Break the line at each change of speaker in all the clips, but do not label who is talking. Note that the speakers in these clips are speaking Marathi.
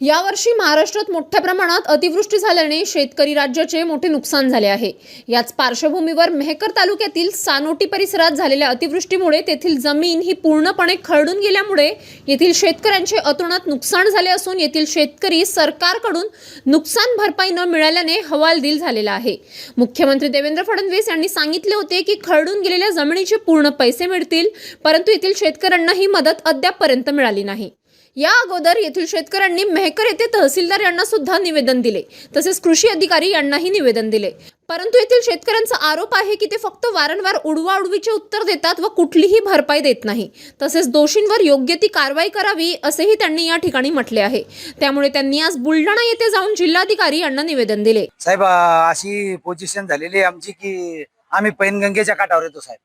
यावर्षी महाराष्ट्रात मोठ्या प्रमाणात अतिवृष्टी झाल्याने शेतकरी राज्याचे मोठे नुकसान झाले आहे. याच पार्श्वभूमीवर मेहकर तालुक्यातील सानोटी परिसरात झालेल्या अतिवृष्टीमुळे तेथील जमीन ही पूर्णपणे खरडून गेल्यामुळे येथील शेतकऱ्यांचे अतोनात नुकसान झाले असून येथील शेतकरी सरकारकडून नुकसान भरपाई न मिळाल्याने हवालदिल झालेला आहे. मुख्यमंत्री देवेंद्र फडणवीस यांनी सांगितले होते की खरडून गेलेल्या जमिनीचे पूर्ण पैसे मिळतील परंतु येथील शेतकऱ्यांना ही मदत अद्यापपर्यंत मिळाली नाही. या अगोदर येथील शेतकऱ्यांनी मेहकर येथे तहसीलदार यांना सुद्धा निवेदन दिले. तसेच कृषी अधिकारी यांनाही निवेदन दिले. परंतु येथील शेतकऱ्यांचा आरोप आहे की ते फक्त वारंवार उडवाउडवीचे उत्तर देतात व कुठलीही भरपाई देत नाही. तसेच दोषींवर योग्य ती कारवाई करावी असेही त्यांनी या ठिकाणी म्हटले आहे. त्यामुळे त्यांनी आज बुलढाणा येथे जाऊन जिल्हाधिकारी यांना निवेदन दिले.
साहेब अशी पोझिशन झालेली आहे आमची की आम्ही पैनगंगेच्या काठावर येतो साहेब.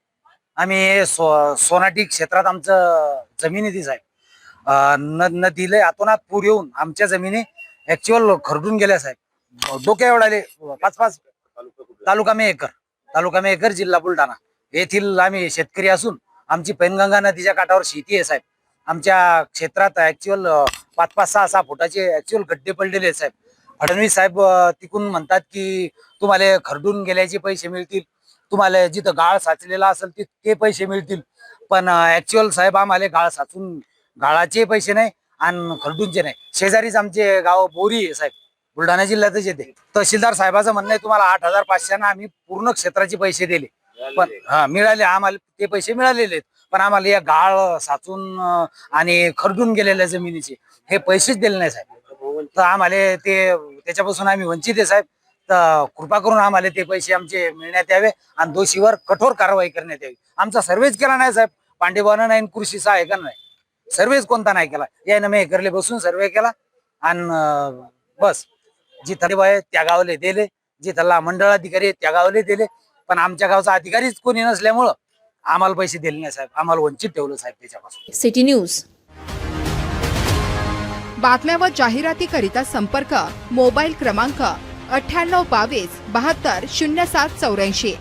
आम्ही सो सोनाटी क्षेत्रात आमचं जमीन येते साहेब. नदीला अतोनात पूर येऊन आमच्या जमिनी ऍक्च्युअल खरडून गेल्या साहेब. डोक्या एवढाले. पाच पाच तालुका मेहकर तालुका मेहकर जिल्हा बुलढाणा. येथील आम्ही शेतकरी असून आमची पैनगंगा नदीच्या काठावर शेती आहे साहेब. आमच्या क्षेत्रात ऍक्च्युअल पाच पाच सहा सहा फुटाचे ऍक्च्युअल गड्डे पडलेले आहेत साहेब. फडणवीस साहेब तिकून म्हणतात की तुम्हाला खरडून गेल्याचे पैसे मिळतील. तुम्हाला जिथं गाळ साचलेला असेल ते पैसे मिळतील. पण ऍक्च्युअल साहेब आम्हाला गाळ साचून गाळाचे पैसे नाही आणि खरडूनचे नाही. शेजारीच आमचे गाव बोरी आहे साहेब. बुलढाणा जिल्ह्यातच येते. तहसीलदार साहेबाचं म्हणणं आहे तुम्हाला आठ हजार पाचशेना आम्ही पूर्ण क्षेत्राचे पैसे दिले. पण हा मिळाले आम्हाला ते पैसे मिळालेले पण आम्हाला या गाळ साचून आणि खरडून गेलेल्या जमिनीचे हे पैसेच दिले नाही साहेब. तर आम्हाला ते त्याच्यापासून आम्ही वंचित आहे साहेब. तर कृपा करून आम्हाला ते पैसे आमचे मिळण्यात यावे आणि दोषीवर कठोर कारवाई करण्यात यावी. आमचा सर्वेच केला नाही साहेब. पांडेबानं नाही आणि कृषी सहाय्यका नाही. सर्वेच कोणता नाही केला. यानं मी करले बसून सर्वे केला. आणि बस. जिथं बाय त्या गावाले दिले जिथला मंडळ अधिकारी आहेत त्या गावाले दिले पण आमच्या गावचा अधिकारीच कोणी नसल्यामुळं आम्हाला पैसे दिले नाही साहेब. आम्हाला वंचित ठेवलं साहेब त्याच्यापासून.
City news.
बातम्या व जाहिरातीकरिता संपर्क मोबाईल क्रमांक अठ्ठ्याण्णव बावीस बहात्तर शून्य सात चौऱ्याऐंशी.